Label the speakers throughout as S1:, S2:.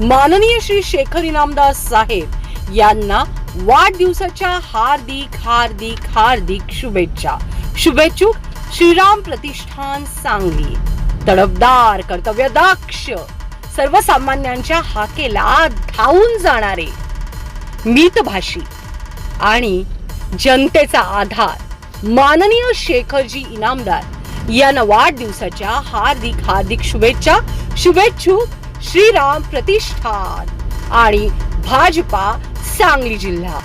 S1: माननीय श्री शेखर इनामदास साहेब यांना वाढदिवसाच्या हार्दिक हार्दिक हार्दिक शुभेच्छा. शुभेच्छुक श्रीराम प्रतिष्ठान सांगली. तडफदार कर्तव्यदक्ष सर्वसामान्यांच्या हाकेला धावून जाणारे मितभाषी आणि जनतेचा आधार माननीय शेखरजी इनामदार यांना वाढदिवसाच्या हार्दिक हार्दिक शुभेच्छा. शुभेच्छुक श्रीराम प्रतिष्ठान आणि भाजपा सांगली जिल्हा.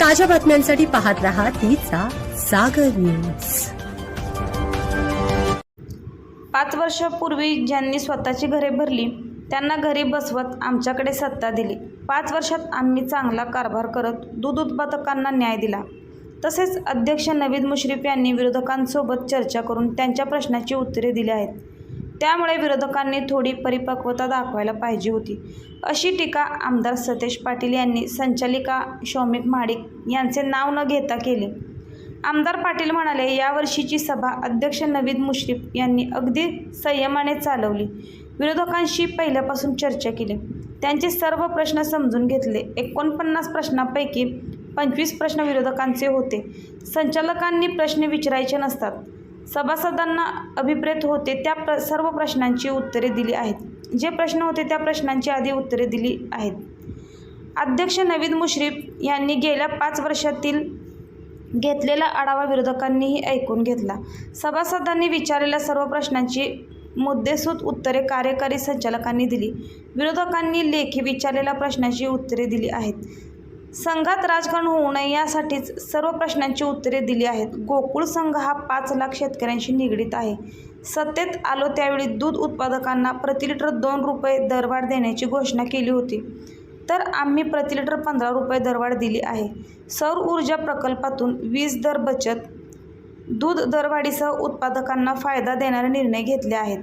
S2: ताज्या बातम्यांसाठी पाहत रहा तिचा सागर न्यूज.
S3: पाच वर्षापूर्वी ज्यांनी स्वतःची घरे भरली त्यांना घरी बसवत आमच्याकडे सत्ता दिली. पाच वर्षात आम्ही चांगला कारभार करत दूध उत्पादकांना न्याय दिला. तसेच अध्यक्ष नवीद मुश्रीफ यांनी विरोधकांसोबत चर्चा करून त्यांच्या प्रश्नाची उत्तरे दिली आहेत. त्यामुळे विरोधकांनी थोडी परिपक्वता दाखवायला पाहिजे होती. अशी टीका आमदार सतेज पाटील यांनी संचालिका शौमिक महाडिक यांचे नाव न घेता केली. आमदार पाटील म्हणाले यावर्षीची सभा अध्यक्ष नवीद मुश्रीफ यांनी अगदी संयमाने चालवली. विरोधकांशी पहिल्यापासून चर्चा केली. त्यांचे सर्व प्रश्न समजून घेतले. एकोणपन्नास प्रश्नांपैकी पंचवीस प्रश्न विरोधकांचे होते. संचालकांनी प्रश्न विचारायचे नसतात. सभासदांना अभिप्रेत होते त्या प्र सर्व प्रश्नांची उत्तरे दिली आहेत. जे प्रश्न होते त्या प्रश्नांची आधी उत्तरे दिली आहेत. अध्यक्ष नवीद मुश्रीफ यांनी गेल्या पाच वर्षातील घेतलेला आढावा विरोधकांनीही ऐकून घेतला. सभासदांनी विचारलेल्या सर्व प्रश्नांची मुद्देसूद उत्तरे कार्यकारी संचालकांनी दिली. विरोधकांनी लेखी विचारलेल्या प्रश्नांची उत्तरे दिली आहेत. संघात राजकारण होऊ नये यासाठीच सर्व प्रश्नांची उत्तरे दिली आहेत. गोकुळ संघ हा पाच लाख शेतकऱ्यांशी निगडीत आहे. सत्तेत आलो त्यावेळी दूध उत्पादकांना प्रति लिटर दोन रुपये दरवाढ देण्याची घोषणा केली होती. तर आम्ही प्रति लिटर पंधरा रुपये दरवाढ दिली आहे. सौर ऊर्जा प्रकल्पातून वीज दर बचत दूध दरवाढीसह उत्पादकांना फायदा देणारे निर्णय घेतले आहेत.